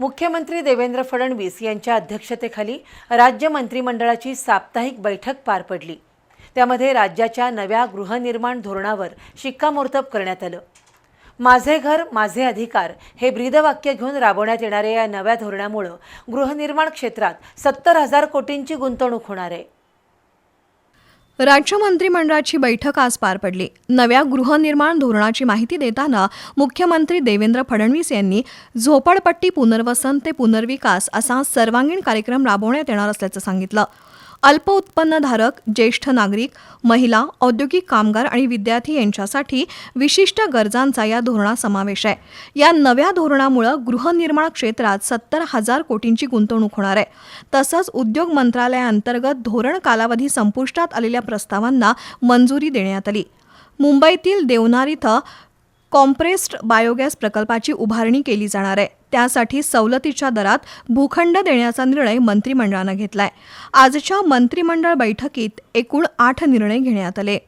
मुख्यमंत्री देवेंद्र फडणवीस यांच्या अध्यक्षतेखाली राज्य मंत्रिमंडळाची साप्ताहिक बैठक पार पडली. त्यामध्ये राज्याच्या नव्या गृहनिर्माण धोरणावर शिक्कामोर्तब करण्यात आलं. माझे घर माझे अधिकार हे ब्रीदवाक्य घेऊन राबवण्यात येणाऱ्या या नव्या धोरणामुळं गृहनिर्माण क्षेत्रात सत्तर हजार कोटींची गुंतवणूक होणार आहे. राज्य मंत्रिमंडळाची बैठक आज पार पडली. नव्या गृहनिर्माण धोरणाची माहिती देताना मुख्यमंत्री देवेंद्र फडणवीस यांनी झोपडपट्टी पुनर्वसन ते पुनर्विकास असा सर्वांगीण कार्यक्रम राबवण्यात येणार असल्याचं सांगितलं. अल्प उत्पन्नधारक ज्येष्ठ नागरिक महिला औद्योगिक कामगार आणि विद्यार्थी यांच्यासाठी विशिष्ट गरजांचा या धोरणात समावेश आहे. या नव्या धोरणामुळं गृहनिर्माण क्षेत्रात सत्तर हजार कोटींची गुंतवणूक होणार आहे. तसंच उद्योग मंत्रालयाअंतर्गत धोरण कालावधी संपुष्टात आलेल्या प्रस्तावांना मंजुरी देण्यात आली. मुंबईतील देवनार इथं कॉम्प्रेस्ड बायोगॅस प्रकल्पाची उभारणी केली जाणार आहे. त्यासाठी सवलतीच्या दरात भूखंड देण्याचा निर्णय मंत्रिमंडळानं घेतलाय. आजच्या मंत्रिमंडळ बैठकीत एकूण आठ निर्णय घेण्यात आले.